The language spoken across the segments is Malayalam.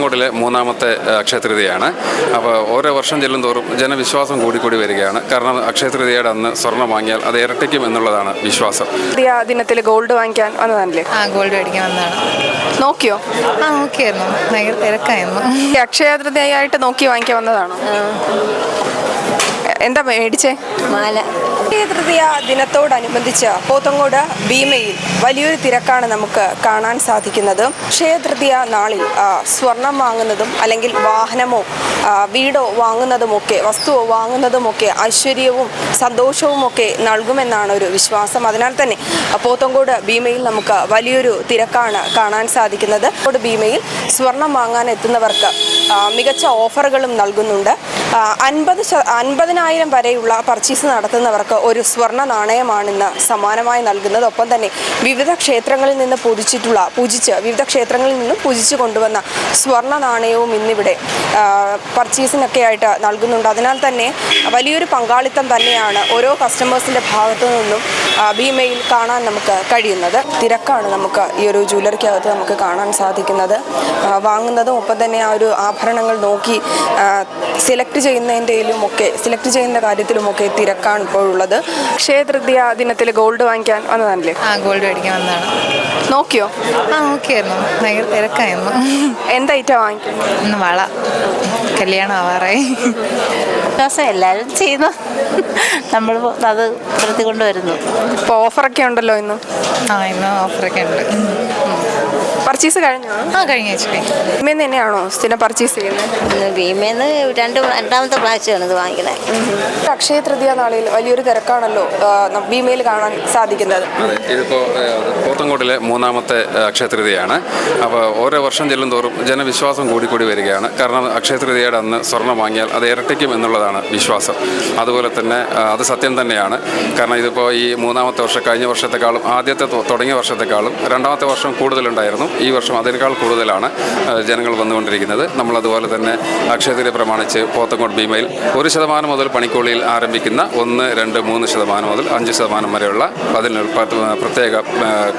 പോത്തങ്കോട്ടിലെ മൂന്നാമത്തെ അക്ഷയതൃതിയാണ്. അപ്പോൾ ഓരോ വർഷം ചെല്ലും തോറും ജനവിശ്വാസം കൂടിക്കൂടി വരികയാണ്. കാരണം അക്ഷയതൃതിയുടെ അന്ന് സ്വർണം വാങ്ങിയാൽ അത് ഇരട്ടിക്കും എന്നുള്ളതാണ് വിശ്വാസം. പുതിയ ദിനത്തിൽ ഗോൾഡ് വാങ്ങിക്കാൻ വന്നതാണല്ലേ? ആ ഗോൾഡ് മേടിക്കാൻ വന്നതാണ്. നോക്കിയോ? ആ നോക്കിയായിരുന്നു. ഭയങ്കര തിരക്കായിരുന്നു. ഈ അക്ഷയ തൃതീയമായിട്ട് നോക്കി വാങ്ങിക്കാൻ വന്നതാണോ? എന്താ മേടിച്ചേ? മാല. തൃതീയ ദിനത്തോടനുബന്ധിച്ച് പോത്തങ്കോട് ഭീമയിൽ വലിയൊരു തിരക്കാണ് നമുക്ക് കാണാൻ സാധിക്കുന്നത്. ക്ഷയതൃതീയ നാളിൽ സ്വർണം വാങ്ങുന്നതും അല്ലെങ്കിൽ വാഹനമോ വീടോ വാങ്ങുന്നതുമൊക്കെ വസ്തുവോ വാങ്ങുന്നതുമൊക്കെ ഐശ്വര്യവും സന്തോഷവും ഒക്കെ നൽകുമെന്നാണ് ഒരു വിശ്വാസം. അതിനാൽ തന്നെ പോത്തങ്കോട് ഭീമയിൽ നമുക്ക് വലിയൊരു തിരക്കാണ് കാണാൻ സാധിക്കുന്നത്. ഭീമയിൽ സ്വർണം വാങ്ങാൻ എത്തുന്നവർക്ക് മികച്ച ഓഫറുകളും നൽകുന്നുണ്ട്. അൻപത് അൻപതിനായിരം വരെയുള്ള പർച്ചേസ് നടത്തുന്നവർക്ക് ഒരു സ്വർണ നാണയമാണിന്ന് സമ്മാനമായി നൽകുന്നത്. ഒപ്പം തന്നെ വിവിധ ക്ഷേത്രങ്ങളിൽ നിന്ന് പൂജിച്ചിട്ടുള്ള പൂജിച്ച് വിവിധ ക്ഷേത്രങ്ങളിൽ നിന്നും പൂജിച്ച് കൊണ്ടുവന്ന സ്വർണ നാണയവും ഇന്നിവിടെ പർച്ചേസിനൊക്കെ ആയിട്ട് നൽകുന്നുണ്ട്. അതിനാൽ തന്നെ വലിയൊരു പങ്കാളിത്തം തന്നെയാണ് ഓരോ കസ്റ്റമേഴ്സിന്റെ ഭാഗത്തു നിന്നും ഭീമയിൽ കാണാൻ നമുക്ക് കഴിയുന്നത്. തിരക്കാണ് നമുക്ക് ഈ ഒരു ജ്വല്ലറിക്കകത്ത് നമുക്ക് കാണാൻ സാധിക്കുന്നത്. വാങ്ങുന്നതും ഒപ്പം തന്നെ ആ ഒരു ആഭരണങ്ങൾ നോക്കി സെലക്ട് ചെയ്യുന്നതിന്റെയിലും ഒക്കെ സെലക്ട് ചെയ്യുന്ന കാര്യത്തിലുമൊക്കെ തിരക്കാണ് ഇപ്പോഴുള്ളത് ഉള്ളത്. തൃതീയ ദിനത്തിൽ ഗോൾഡ് വാങ്ങിക്കാൻ വന്നതാണല്ലേ? ആ ഗോൾഡ് മേടിക്കാൻ വന്നതാണ്. നോക്കിയോ? ആ നോക്കിയായിരുന്നു. ഭയങ്കര തിരക്കായിരുന്നു. എന്തായിട്ടാണ് വാങ്ങിക്കുന്നത്? വള. കല്യാണം ആവാറായി. വിശ്വാസം എല്ലാവരും ചെയ്യുന്നു. നമ്മൾ അത് പുറത്തുകൊണ്ട് വരുന്നു ഇപ്പോൾ ഓഫറൊക്കെ ഉണ്ടല്ലോ ഇന്ന്. ആ ഇന്ന് ഓഫറൊക്കെ ഉണ്ട്. പർച്ചേസ് കഴിഞ്ഞോ? ആ കഴിഞ്ഞ ആഴ്ച തന്നെയാണോ സ്ഥിരം പർച്ചേസ് ചെയ്യുന്നത്? ഭീമേന്ന് രണ്ട് രണ്ടാമത്തെ പ്രാവശ്യമാണ് ഇത് വാങ്ങിക്കുന്നത്. അക്ഷയ തൃതീയ നാളിൽ വലിയൊരു തിരക്കാണല്ലോ ഭീമയിൽ കാണാൻ സാധിക്കുന്നത്. അതെ ഇതിപ്പോൾ പോത്തങ്കോട്ടിലെ മൂന്നാമത്തെ അക്ഷയ തൃതിയാണ് അപ്പോൾ ഓരോ വർഷം ചെല്ലും തോറും ജനവിശ്വാസം കൂടിക്കൂടി വരികയാണ്. കാരണം അക്ഷയതൃതീയയുടെ അന്ന് സ്വർണം വാങ്ങിയാൽ അത് ഇരട്ടിക്കും എന്നുള്ളതാണ് വിശ്വാസം. അതുപോലെ തന്നെ അത് സത്യം തന്നെയാണ്. കാരണം ഇതിപ്പോൾ ഈ മൂന്നാമത്തെ വർഷം കഴിഞ്ഞ വർഷത്തെക്കാളും ആദ്യത്തെ തുടങ്ങിയ വർഷത്തെക്കാളും രണ്ടാമത്തെ വർഷം കൂടുതലുണ്ടായിരുന്നു. ഈ വർഷം അതിനേക്കാൾ കൂടുതലാണ് ജനങ്ങൾ വന്നുകൊണ്ടിരിക്കുന്നത്. നമ്മളതുപോലെ തന്നെ അക്ഷയത്തിലെ പ്രമാണിച്ച് പോത്തങ്കോട് ഭീമയിൽ ഒരു ശതമാനം മുതൽ പണിക്കൂലിയിൽ ആരംഭിക്കുന്ന ഒന്ന് രണ്ട് മൂന്ന് ശതമാനം മുതൽ അഞ്ച് ശതമാനം വരെയുള്ള അതിന് പ്രത്യേക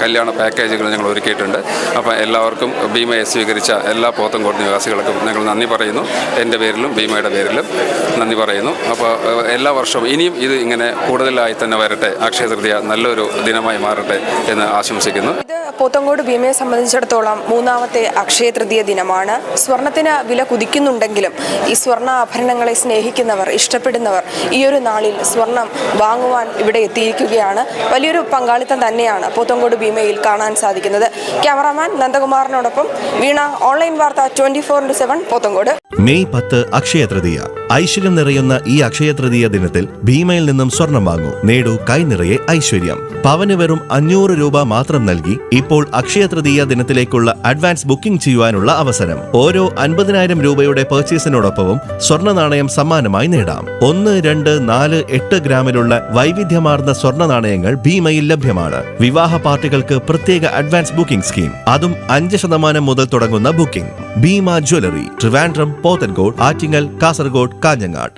കല്യാണ പാക്കേജുകൾ ഞങ്ങൾ ഒരുക്കിയിട്ടുണ്ട്. അപ്പോൾ എല്ലാവർക്കും ഭീമയെ സ്വീകരിച്ച എല്ലാ പോത്തങ്കോട് നിവാസികൾക്കും ഞങ്ങൾ നന്ദി പറയുന്നു. എന്റെ പേരിലും ഭീമയുടെ പേരിലും നന്ദി പറയുന്നു. അപ്പോൾ എല്ലാ വർഷവും ഇനിയും ഇത് ഇങ്ങനെ കൂടുതലായി തന്നെ വരട്ടെ. അക്ഷയ തൃതീയ നല്ലൊരു ദിനമായി മാറട്ടെ എന്ന് ആശംസിക്കുന്നു. ഇത് പോത്തങ്കോട് ഭീമയെ സംബന്ധിച്ചിടത്തോളം മൂന്നാമത്തെ അക്ഷയ തൃതീയ ദിനമാണ്. സ്വർണത്തിന് വില കുതിക്കുന്നുണ്ടെങ്കിലും ഈ സ്വർണ ആഭരണങ്ങളെ സ്നേഹിക്കുന്നവർ ഇഷ്ടപ്പെടുന്നവർ ഈ ഒരു നാളിൽ സ്വർണം വാങ്ങുവാൻ ഇവിടെ എത്തിയിരിക്കുകയാണ്. വലിയൊരു പങ്കാളിത്തം തന്നെയാണ് പോത്തങ്കോട് ഭീമയിൽ കാണാൻ സാധിക്കുന്നത്. ക്യാമറാമാൻ നന്ദകുമാറിനോടൊപ്പം വീണ ഓൺലൈൻ വാർത്ത twenty four into seven Pothencode. May പത്ത് അക്ഷയ തൃതീയ. ഐശ്വര്യം നിറയുന്ന ഈ അക്ഷയ തൃതീയ ദിനത്തിൽ ഭീമയിൽ നിന്നും സ്വർണം വാങ്ങൂ. നേടൂ കൈ നിറയെ ഐശ്വര്യം. പവന് വെറും അഞ്ഞൂറ് രൂപ മാത്രം നൽകി ഇപ്പോൾ അക്ഷയ തൃതീയ ദിനത്തിലേക്കുള്ള അഡ്വാൻസ് ബുക്കിംഗ് ചെയ്യുവാനുള്ള അവസരം. ഓരോ അൻപതിനായിരം രൂപയുടെ പർച്ചേസിനോടൊപ്പവും സ്വർണ നാണയം സമ്മാനമായി നേടാം. ഒന്ന് രണ്ട് നാല് എട്ട് ഗ്രാമിലുള്ള വൈവിധ്യമാർന്ന സ്വർണ നാണയങ്ങൾ ഭീമയിൽ ലഭ്യമാണ്. വിവാഹ പാർട്ടികൾക്ക് പ്രത്യേക അഡ്വാൻസ് ബുക്കിംഗ് സ്കീം. അതും അഞ്ച് ശതമാനം മുതൽ തുടങ്ങുന്ന ബുക്കിംഗ്. ഭീമ ജ്വല്ലറി ട്രിവാൻഡ്രം പോത്തൻകോട് ആറ്റിങ്ങൽ കാസർഗോഡ് കാഞ്ഞങ്ങാട്.